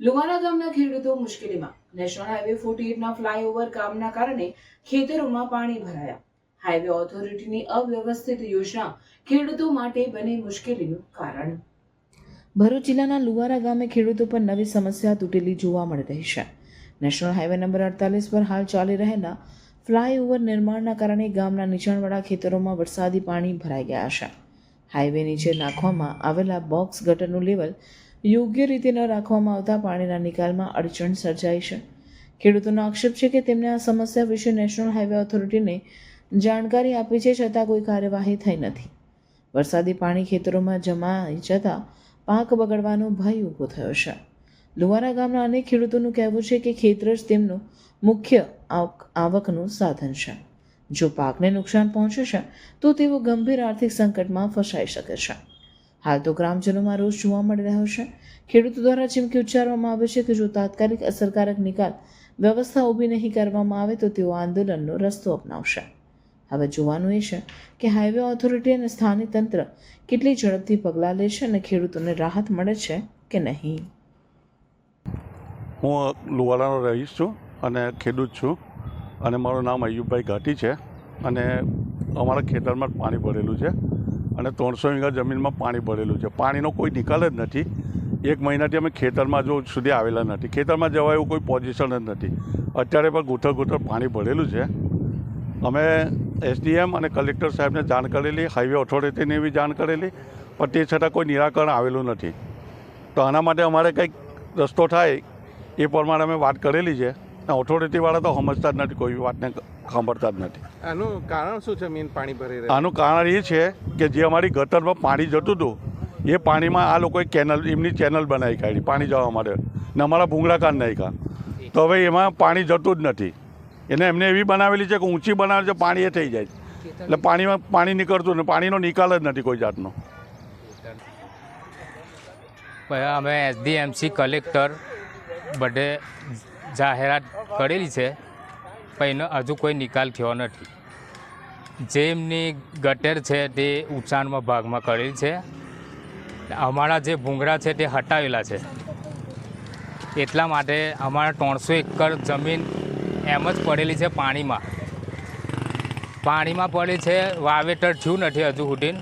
લુવારા ગામના ખેડૂતો મુશ્કેલીમાં. નેશનલ હાઈવે ફોર્ટી એટના ફ્લાયઓવર કામના કારણે ખેતરોમાં પાણી ભરાયા. હાઈવે ઓથોરિટીની અવ્યવસ્થિત યોજના ખેડૂતો માટે બની મુશ્કેલીનું કારણ. ભરૂચ જિલ્લાના લુવારા ગામે ખેડૂતો પર નવી સમસ્યા તૂટેલી જોવા મળી રહી છે. નેશનલ હાઈવે નંબર અડતાલીસ પર હાલ ચાલી રહેલા ફ્લાયઓવર નિર્માણના કારણે ગામના નીચાણવાળા ખેતરોમાં વરસાદી પાણી ભરાઈ ગયા છે. હાઈવે નીચે નાખવામાં આવેલા બોક્સ ગટરનું લેવલ યોગ્ય રીતે ન રાખવામાં આવતા પાણીના નિકાલમાં અડચણ સર્જાઈ છે. ખેડૂતોનો આક્ષેપ છે કે તેમને આ સમસ્યા વિશે નેશનલ હાઈવે ઓથોરિટીને જાણકારી આપી છે છતાં કોઈ કાર્યવાહી થઈ નથી. વરસાદી પાણી ખેતરોમાં જમાઈ જતાં પાક બગડવાનો ભય ઊભો થયો છે. લુવારા ગામના અનેક ખેડૂતોનું કહેવું છે કે ખેતર જ તેમનું મુખ્ય આવક- આવકનું સાધન છે. જો પાકને નુકસાન પહોંચે છે, તો તેઓ ગંભીર આર્થિક સંકટમાં ફસાઈ શકે છે. હાલ તો ગ્રામજનોમાં રોષ જોવા મળી રહ્યો છે. ખેડૂતો દ્વારા ચીમકી ઉચ્ચારવામાં આવે છે કે જો તાત્કાલિક અસરકારક નિકાલ વ્યવસ્થા ઊભી નહીં કરવામાં આવે તો તેઓ આંદોલનનો રસ્તો અપનાવશે. હવે જોવાનું એ છે કે હાઈવે ઓથોરિટી અને સ્થાનિક તંત્ર કેટલી ઝડપથી પગલાં લે છે અને ખેડૂતોને રાહત મળે છે કે નહીં? હું લુવાડાનો રહીશ છું અને ખેડૂત છું અને મારું નામ અયુબભાઈ ઘાટી છે અને અમારા ખેતરમાં પાણી ભરેલું છે. અને ત્રણસો વીઘા જમીનમાં પાણી ભરેલું છે. પાણીનો કોઈ નિકાલ જ નથી. એક મહિનાથી અમે ખેતરમાં જો સુધી આવેલા નથી. ખેતરમાં જવા એવું કોઈ પોઝિશન જ નથી. અત્યારે પણ ગૂંથળ ગૂંથળ પાણી ભરેલું છે. અમે એસડીએમ અને કલેક્ટર સાહેબને જાણ કરેલી હાઈવે ઓથોરિટીને એવી જાણ કરેલી પણ તે છતાં કોઈ નિરાકરણ આવેલું નથી. તો આના માટે અમારે કંઈક રસ્તો થાય એ પ્રમાણે અમે વાત કરેલી છે. ઓથોરિટીવાળા તો સમજતા જ નથી કોઈ વાતને સાંભળતા જ નથી. આનું કારણ શું છે મેન પાણી ભરી રહ્યા આનું કારણ એ છે કે જે અમારી ગટરમાં પાણી જતું હતું એ પાણીમાં આ લોકોએ કેનલ એમની ચેનલ બનાવી કાઢી પાણી જવા માટે. ને અમારા ભૂંગળા કાન નાખ્યા. તો હવે એમાં પાણી જતું જ નથી. એને એમને એવી બનાવેલી છે કે ઊંચી બનાવે છે પાણી એ થઈ જાય. એટલે પાણીમાં પાણી નીકળતું ને પાણીનો નિકાલ જ નથી કોઈ જાતનો. પછી અમે એસડીએમસી કલેક્ટર બધે જાહેરાત કરેલી છે, પણ હજુ કોઈ નિકાલ થયો નથી. જે એમની ગટર છે તે ઉંચાણમાં ભાગમાં કરેલી છે. અમારા જે ભૂંગળા છે તે હટાવેલા છે. એટલા માટે અમારા ત્રણસો એકર જમીન એમ જ પડેલી છે પાણીમાં. પાણીમાં પડે છે, વાવેતર થયું નથી હજુ સુધી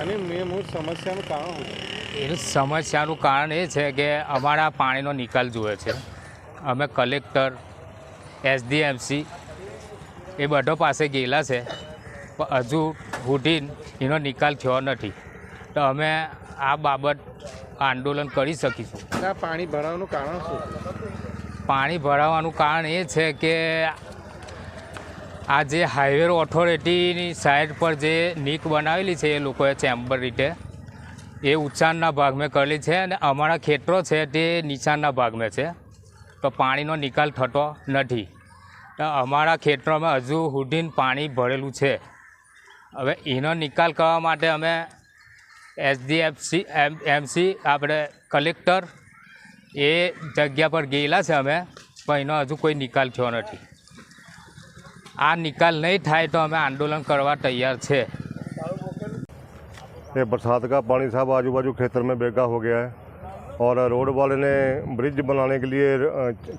અને મેં મૂળ સમસ્યાનું કારણ શું એની સમસ્યાનું કારણ એ છે કે અમારા પાણીનો નિકાલ જોઈએ છે. અમે કલેક્ટર એસડીએમસી એ બધો પાસે ગયેલા છે. પણ હજુ સુધી એનો નિકાલ થયો નથી. તો અમે આ બાબત આંદોલન કરી શકીશું. પાણી ભરાવાનું કારણ શું? પાણી ભરાવાનું કારણ એ છે કે આ જે હાઈવે ઓથોરિટીની સાઈડ પર જે નીક બનાવેલી છે એ લોકોએ ચેમ્બર રીતે એ ઉચ્ચાણના ભાગમાં કરેલી છે અને અમારા ખેતરો છે તે નીચાણના ભાગમાં છે. તો પાણીનો નિકાલ થતો નથી. તો અમારા ખેતરોમાં હજુ હુડીન પાણી ભરેલું છે. હવે એનો નિકાલ કરવા માટે અમે એસડીએફસી એમ, એમસી આપણે કલેક્ટર એ જગ્યા પર ગયેલા છે અમે, પણ એનો હજુ કોઈ નિકાલ થયો નથી. આ નિકાલ નહીં થાય તો અમે આંદોલન કરવા તૈયાર છે. ये बरसात का पानी साहब आजू बाजू खेतर में बेगा हो गया है और रोड वाले ने ब्रिज बनाने के लिए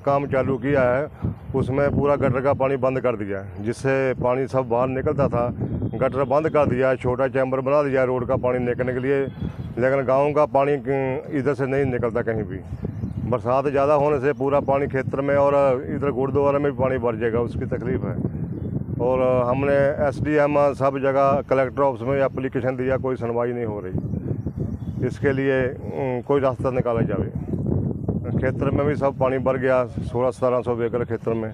काम चालू किया है। उसमें पूरा गटर का पानी बंद कर दिया है, जिससे पानी सब बाहर निकलता था। गटर बंद कर दिया है, छोटा चैम्बर बना दिया है रोड का पानी निकलने के लिए, लेकिन गाँव का पानी इधर से नहीं निकलता कहीं भी। बरसात ज़्यादा होने से पूरा पानी खेतर में और इधर गुरुद्वारा में भी पानी भर जाएगा, उसकी तकलीफ़ है। और हमने एसडीएम सब जगह कलेक्टर ऑफ़िस में एप्लीकेशन दिया, कोई सुनवाई नहीं हो रही। इसके लिए कोई रास्ता निकाला जाए क्षेत्र में भी सब पानी भर गया, सोलह सतारह सौ एकड़ क्षेत्र में।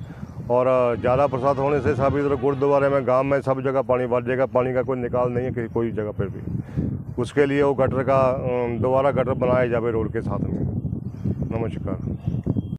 और, ज़्यादा बरसात होने से सब इधर गुरुद्वारे में, गाँव में सब जगह पानी भर जाएगा, पानी का कोई निकाल नहीं है कोई जगह पर भी। उसके लिए वो गटर का दोबारा गटर बनाया जाए रोड के साथ में। नमस्कार।